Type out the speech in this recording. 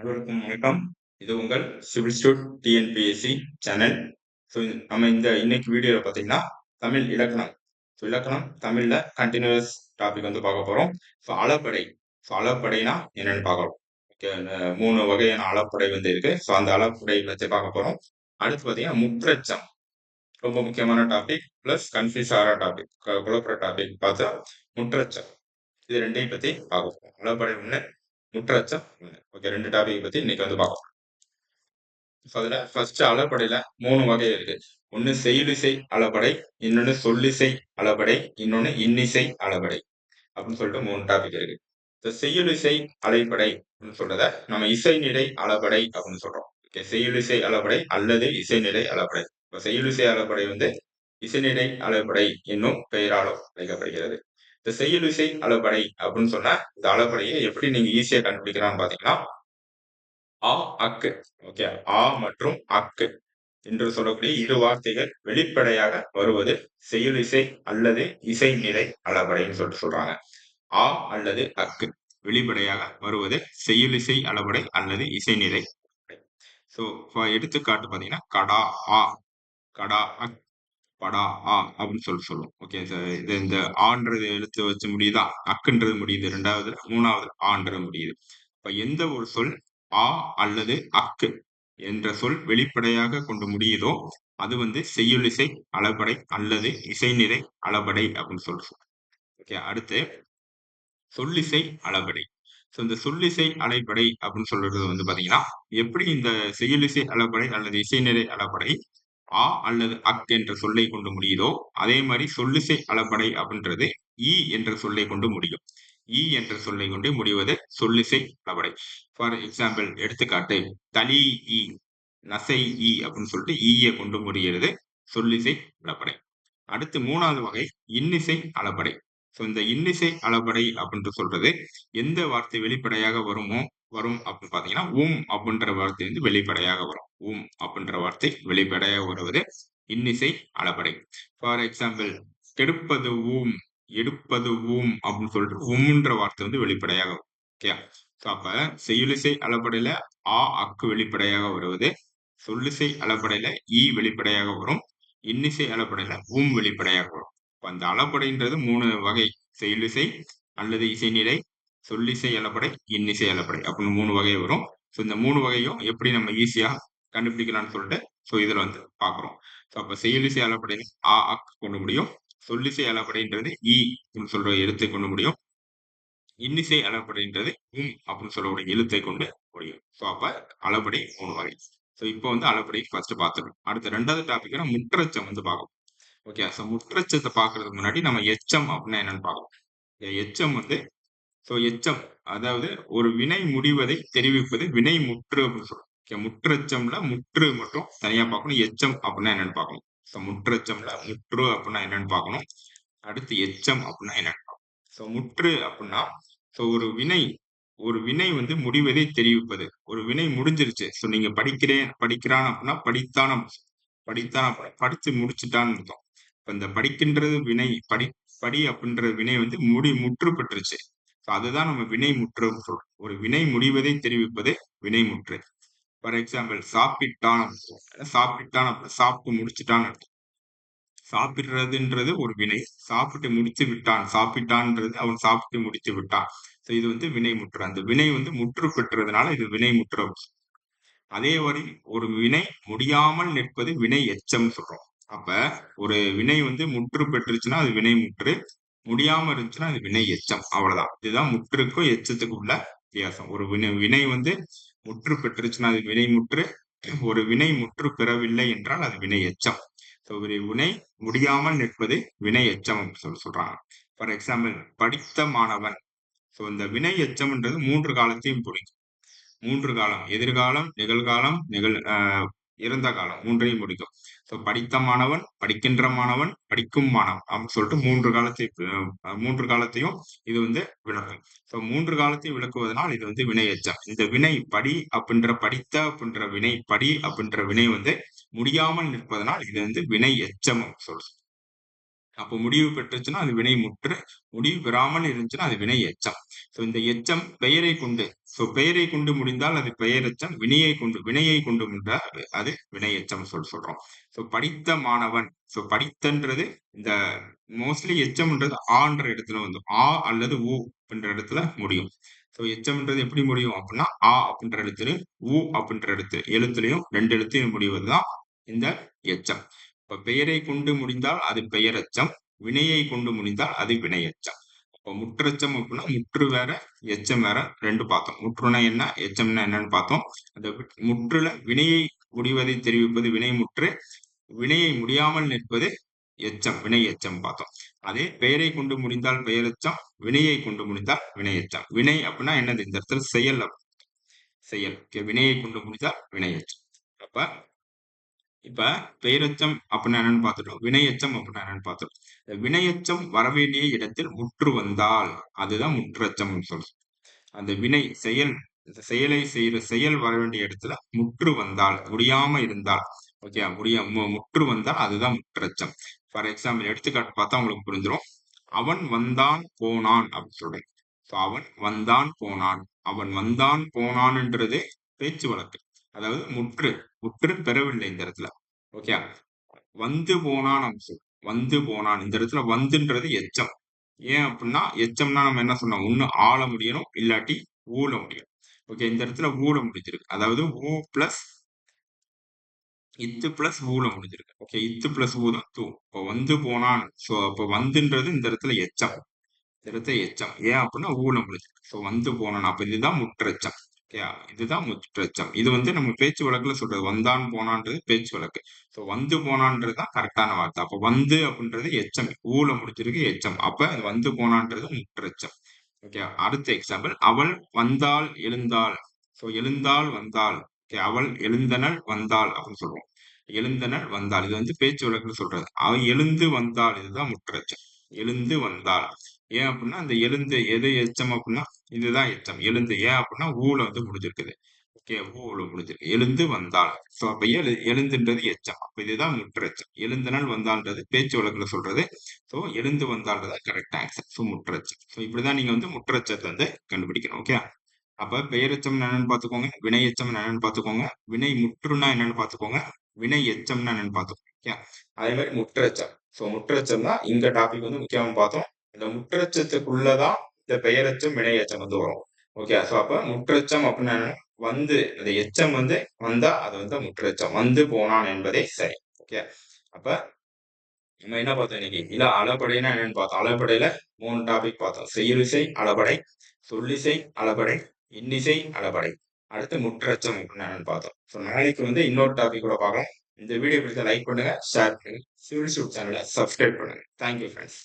அனைவருக்கும் வணக்கம். இது உங்கள் civil stood TNPSC channel. So நம்ம இந்த இன்னைக்கு வீடியோவில் பார்த்தீங்கன்னா தமிழ் இலக்கணம். ஸோ இலக்கணம் தமிழில் கண்டினியூஸ் டாபிக் வந்து பார்க்க போகிறோம் ஸோ அளப்படை. ஸோ அளப்படைனா என்னென்னு பார்க்கலாம் ஓகே மூணு வகையான அளப்படை வந்து இருக்கு. ஸோ அந்த அளப்படை பற்றி பார்க்க போகிறோம் அடுத்து பார்த்தீங்கன்னா முற்றச்சம். ரொம்ப முக்கியமான டாபிக் ப்ளஸ் கன்ஃபியூஸ் ஆகிற டாபிக் குழப்பிற டாபிக் பார்த்தா முற்றச்சம். இது ரெண்டையும் பற்றி பார்க்க போகிறோம் அளப்படை ஒன்று முற்றச்சம் ஓகே ரெண்டு டாபிக் பத்தி இன்னைக்கு வந்து பார்க்கலாம் அதுல ஃபர்ஸ்ட் அளப்படையில மூணு வகை இருக்கு. ஒன்னு செயலிசை அளபடை இன்னொன்னு சொல்லிசை அளபடை இன்னொன்னு இன்னிசை அளபடை அப்படின்னு சொல்லிட்டு மூணு டாபிக் இருக்கு. இந்த செய்யுளிசை அலைப்படை அப்படின்னு சொல்றத நம்ம இசை நிலை அளபடை அப்படின்னு சொல்றோம். ஓகே செய்யுளிசை அளபடை அல்லது இசைநிலை அளப்படை. இப்போ செய்யுளிசை அளப்படை வந்து இசைநிலை அளப்படை என்னும் பெயராலும் அழைக்கப்படுகிறது. இந்த செய்யுள் விசை அளபடை அப்படின்னு சொன்னா இந்த அளபடையை எப்படி நீங்க ஈஸியா கண்டுபிடிக்கலாம்னு பாத்தீங்கன்னா ஆ அக்கு. ஓகே ஆ மற்றும் அக்கு என்று சொல்லக்கூடிய இரு வார்த்தைகள் வெளிப்படையாக வருவது செய்யுள் இசை அல்லது இசை நிலை அளபடைன்னு சொல்லிட்டு சொல்றாங்க. ஆ அல்லது அக்கு வெளிப்படையாக வருவது செய்யுளிசை அளபடை அல்லது இசைநிலை ஸோ எடுத்துக்காட்டு பார்த்தீங்கன்னா கடா ஆ. கடா அக் படா ஆ அப்படின்னு சொல்லி சொல்லுவோம் ஓகே இது இந்த ஆன்றது எழுத்து வச்சு முடியுதா? அக்குன்றது முடியுது. ரெண்டாவது மூணாவது ஆன்றது முடியுது. இப்ப எந்த ஒரு சொல் ஆ அல்லது அக்கு என்ற சொல் வெளிப்படையாக கொண்டு முடியுதோ அது வந்து செய்யுளிசை அளபடை அல்லது இசைநிறை அளபடை அப்படின்னு சொல்றோம் ஓகே அடுத்து சொல்லிசை அளபடை. ஸோ இந்த சொல்லிசை அலைப்படை அப்படின்னு சொல்றது வந்து பாத்தீங்கன்னா எப்படி இந்த செயலிசை அளபடை அல்லது இசைநிறை அளபடை ஆ அல்லது அக் என்ற சொல்லை கொண்டு முடியுதோ அதே மாதிரி சொல்லிசை அளபடை அப்படின்றது இ என்ற சொல்லை கொண்டு முடியும். இ என்ற சொல்லை கொண்டு முடிவது சொல்லிசை அளபடை ஃபார் எக்ஸாம்பிள் எடுத்துக்காட்டு தலி இ நசை இ அப்படின்னு சொல்லிட்டு ஈயை கொண்டு முடிகிறது சொல்லிசை அளபடை அடுத்து மூணாவது வகை இன்னிசை அளபடை ஸோ இந்த இன்னிசை அளபடை அப்படின்ட்டு சொல்றது எந்த வார்த்தை வெளிப்படையாக வருமோ வரும் அப்படின்னு பாத்தீங்கன்னா உம் அப்படின்ற வார்த்தை வந்து வெளிப்படையாக வரும். உம் அப்படின்ற வார்த்தை வெளிப்படையாக வருவது இன்னிசை அளபடை ஃபார் எக்ஸாம்பிள் கெடுப்பது ஊம் எடுப்பது ஊம் அப்படின்னு சொல்லிட்டு உம்ன்ற வார்த்தை வந்து வெளிப்படையாக வரும். ஓகே ஸோ அப்ப செய்யுளிசை அளபடையில ஆ அக்கு வெளிப்படையாக வருவது சொல்லிசை அளபடையில ஈ வெளிப்படையாக வரும் இன்னிசை அளபடையில ஊம் வெளிப்படையாக வரும். அந்த அளபடைன்றது மூணு வகை செயலிசை அல்லது இசைநிலை சொல்லிசை அளப்படை இன்னிசை அளப்படை அப்படின்னு மூணு வகை வரும். ஸோ இந்த மூணு வகையும் எப்படி நம்ம ஈஸியாக கண்டுபிடிக்கலாம்னு சொல்லிட்டு ஸோ இதில் வந்து பார்க்குறோம். ஸோ அப்போ செயலிசை அளப்படை ஆ அக் கொண்டு முடியும். சொல்லிசை அளப்படைன்றது இ அப்படின்னு சொல்ற எழுத்தை கொண்டு முடியும். இன்னிசை அளப்படைன்றது உம் அப்படின்னு சொல்லக்கூடிய எழுத்தை கொண்டு முடியும். ஸோ அப்போ அளப்படை மூணு வகை. ஸோ இப்போ வந்து அளப்படை ஃபர்ஸ்ட் பார்த்துக்கணும் அடுத்த ரெண்டாவது டாபிக்னா முற்றச்சம் வந்து பார்க்கணும். ஓகே ஸோ முற்றச்சத்தை பார்க்கறதுக்கு முன்னாடி நம்ம எச்சம் அப்படின்னா என்னன்னு பார்க்கணும். எச்சம் வந்து ஸோ எச்சம் அதாவது ஒரு வினை முடிவதை தெரிவிப்பது வினை முற்று அப்படின்னு சொல்றோம் முற்றச்சம்ல முற்று மட்டும் தனியா பார்க்கணும். எச்சம் அப்படின்னா என்னன்னு பார்க்கணும். ஸோ முற்றச்சம்ல முற்று அப்படின்னா என்னன்னு பார்க்கணும். அடுத்து எச்சம் அப்படின்னா என்னன்னு பார்க்கணும். ஸோ முற்று அப்படின்னா ஸோ ஒரு வினை ஒரு வினை வந்து முடிவதை தெரிவிப்பது. ஒரு வினை முடிஞ்சிருச்சு. ஸோ நீங்க படிக்கிறேன் படிக்கிறான் அப்படின்னா படித்தான் படித்தான் அப்படின்னா படிச்சு முடிச்சுட்டான்னு அர்த்தம். இப்போ இந்த படிக்கின்றது வினை படி படி அப்படின்ற வினை வந்து முடி முற்று பெற்றுச்சு அதுதான் நம்ம வினை முற்றுன்னு சொல்றோம். ஒரு வினை முடிவதை தெரிவிப்பது வினை முற்று ஃபார் எக்ஸாம்பிள் சாப்பிட்டான் சாப்பிட்டான் சாப்பிட்டு முடிச்சுட்டான் சாப்பிடுறதுன்றது ஒரு வினை. சாப்பிட்டு முடித்து விட்டான். சாப்பிட்டான்றது அவன் சாப்பிட்டு முடித்து விட்டான். ஸோ இது வந்து வினை முற்று அந்த வினை வந்து முற்று பெற்றதுனால இது வினை முற்று அதே வரி ஒரு வினை முடியாமல் நிற்பது வினை எச்சம் சொல்றோம். அப்ப ஒரு வினை வந்து முற்று பெற்றுச்சுன்னா அது வினை முற்று முடியாம இருந்துச்சுன்னா அது வினை எச்சம். அவ்வளவுதான். இதுதான் முற்றுக்கும் எச்சத்துக்கும் உள்ள வித்தியாசம். ஒரு வினை வினை வந்து முற்று பெற்றுச்சுன்னா அது வினை முற்று. ஒரு வினை முற்று பெறவில்லை என்றால் அது வினை எச்சம். ஒரு வினை முடியாமல் நிற்பது வினை எச்சம் சொல்லி சொல்றாங்க. ஃபார் எக்ஸாம்பிள் படித்த மாணவன். ஸோ இந்த வினை எச்சம்ன்றது மூன்று காலத்தையும் பிடிக்கும் மூன்று காலம். எதிர்காலம் நிகழ்காலம் நிகழ் இருந்த காலம் மூன்றையும் முடிக்கும் ஸோ படித்த மாணவன் படிக்கின்ற மாணவன் படிக்கும் மாணவன் அப்படின்னு சொல்லிட்டு மூன்று காலத்தை மூன்று காலத்தையும் இது வந்து விளக்கும். ஸோ மூன்று காலத்தையும் விளக்குவதனால் இது வந்து வினை எச்சம். இந்த வினை படி அப்படின்ற படித்த அப்படின்ற வினை படி அப்படின்ற வினை வந்து முடியாமல் நிற்பதனால் இது வந்து வினை எச்சம் சொல்றோம். அப்போ முடிவு பெற்றுச்சுன்னா அது வினை முற்று முடிவு பெறாமல் இருந்துச்சுன்னா அது வினை எச்சம். ஸோ இந்த எச்சம் பெயரை கொண்டு ஸோ பெயரை கொண்டு முடிந்தால் அது பெயரெச்சம் வினையை கொண்டு வினையை கொண்டு முடிந்தால் அது வினை எச்சம் சொல் சொல்றோம். ஸோ படித்த மாணவன் ஸோ படித்தன்றது இந்த மோஸ்ட்லி எச்சம்ன்றது ஆன்ற இடத்துல வந்து ஆ அல்லது ஊ அப்படின்ற இடத்துல முடியும். ஸோ எச்சம்ன்றது எப்படி முடியும் அப்படின்னா ஆ அப்படின்ற எழுத்துலையும் ஊ அப்படின்ற எழுத்து எழுத்துலையும் ரெண்டு எழுத்திலும் முடிவது தான் இந்த எச்சம். இப்போ பெயரை கொண்டு முடிந்தால் அது பெயரெச்சம் வினையை கொண்டு முடிந்தால் அது வினையச்சம். இப்போ முற்றச்சம் அப்படின்னா முற்று வேற எச்சம் வேற ரெண்டு பார்த்தோம். முற்றுனா என்ன எச்சம்னா என்னன்னு பார்த்தோம். அந்த முற்றுல வினையை முடிவதை தெரிவிப்பது வினை முற்று வினையை முடியாமல் நிற்பது எச்சம் வினை எச்சம் பார்த்தோம். அதே பெயரை கொண்டு முடிந்தால் பெயரெச்சம் வினையை கொண்டு முடிந்தால் வினை எச்சம். வினை அப்படின்னா என்னது? இந்த இடத்துல செயல் செயல். வினையை கொண்டு முடிந்தால் வினை எச்சம். அப்ப இப்ப பெயரச்சம் அப்படின்னா என்னன்னு பார்த்துட்டோம். வினையச்சம் அப்படின்னா என்னன்னு பார்த்துட்டோம். வினையச்சம் வரவேண்டிய இடத்தில் முற்று வந்தால் அதுதான் முற்றச்சம் சொல்றோம். அந்த வினை செயல் செயலை செய்யற செயல் வர வேண்டிய இடத்துல முற்று வந்தால் முடியாம இருந்தால் ஓகே முடிய முற்று வந்தால் அதுதான் முற்றச்சம். ஃபார் எக்ஸாம்பிள் எடுத்துக்காட்டு பார்த்தா உங்களுக்கு புரிஞ்சிடும் அவன் வந்தான் போனான் அப்படின்னு சொல்றேன். அவன் வந்தான் போனான். அவன் வந்தான் போனான்ன்றது பேச்சு வழக்கு அதாவது முற்று முற்று பெறவில்லை இந்த இடத்துல. ஓகே வந்து போனான் அப்படின்னு வந்து போனான் இந்த இடத்துல வந்துன்றது எச்சம். ஏன் அப்படின்னா எச்சம்னா நம்ம என்ன சொன்னோம்? ஒண்ணு ஆள முடியணும் இல்லாட்டி ஊழ முடியும். ஓகே இந்த இடத்துல ஊழ முடிஞ்சிருக்கு. அதாவது ஊ பிளஸ் இத்து பிளஸ் ஊழ முடிஞ்சிருக்கு. ஓகே இத்து பிளஸ் ஊ தான் தூ. இப்போ வந்து போனான் ஸோ அப்போ வந்துன்றது இந்த இடத்துல எச்சம். இந்த இடத்துல எச்சம். ஏன் அப்படின்னா ஊழ முடிஞ்சிருக்கு. ஸோ வந்து போனான் அப்போ இதுதான் முற்றச்சம். இதுதான் முற்றச்சம் இது வந்து நம்ம பேச்சு வழக்குல சொல்றது வந்தான் போனான்றது பேச்சு வழக்கு. ஸோ வந்து போனான்றது தான் கரெக்டான வார்த்தை. அப்போ வந்து அப்படின்றது எச்சம். ஊல முடிச்சிருக்கு எச்சம். அப்ப வந்து போனான்றது முற்றச்சம் ஓகே அடுத்த எக்ஸாம்பிள் அவள் வந்தால் எழுந்தாள். ஸோ எழுந்தாள் வந்தாள். ஓகே அவள் எழுந்தனள் வந்தாள் அப்படின்னு சொல்றோம் எழுந்தனள் வந்தாள். இது வந்து பேச்சு வழக்குன்னு சொல்றது. அவள் எழுந்து வந்தாள். இதுதான் முற்றச்சம் எழுந்து வந்தாள். ஏன் அப்படின்னா அந்த எழுந்து எது எச்சம் அப்படின்னா இதுதான் எச்சம். எழுந்து ஏன் அப்படின்னா ஊழ வந்து முடிஞ்சிருக்குது. ஓகே ஊழ முடிஞ்சிருக்கு. எழுந்து வந்தாள் ஸோ அப்போ எழு எழுந்துன்றது எச்சம். அப்போ இதுதான் முற்றச்சம் எழுந்தனள் வந்தான்றது பேச்சு வழக்கில் சொல்றது. ஸோ எழுந்து வந்தான்றது கரெக்ட் ஆன்சர் ஸோ முற்றச்சம் ஸோ இப்படிதான் நீங்க வந்து முற்றச்சத்தை வந்து கண்டுபிடிக்கணும். ஓகே அப்ப பெயரச்சம் என்னன்னு பாத்துக்கோங்க வினை எச்சம் என்னன்னு பாத்துக்கோங்க வினை முற்றுனா என்னன்னு பாத்துக்கோங்க வினை எச்சம்னா என்னன்னு பாத்துக்கோங்க ஓகே அதே மாதிரி முற்றச்சம் ஸோ முற்றச்சம் தான் இந்த டாபிக் வந்து முக்கியமாக பார்த்தோம். இந்த முற்றச்சத்துக்குள்ளதான் இந்த பெயரச்சம் வினையச்சம் வந்து வரும். ஓகே ஸோ அப்ப முற்றச்சம் அப்படின்னா வந்து இந்த எச்சம் வந்து வந்தா அது வந்து முற்றச்சம். வந்து போனான் என்பதே சரி. ஓகே அப்ப நம்ம என்ன பார்த்தோம் இன்னைக்கு? இல்ல அளபடைனா என்னன்னு பார்த்தோம். அளபடையில மூணு டாபிக் பார்த்தோம். செயலிசை அளபடை சொல்லிசை அளபடை இன்னிசை அளபடை அடுத்து முற்றச்சம் என்னன்னு பார்த்தோம். ஸோ நாளைக்கு வந்து இன்னொரு டாபிக் கூட பார்க்கலாம். இந்த வீடியோ பிடிச்ச லைக் பண்ணுங்க ஷேர் பண்ணுங்க. சிவில் சூட் சேனலை சப்ஸ்கிரைப் பண்ணுங்க தேங்க்யூ ஃப்ரெண்ட்ஸ்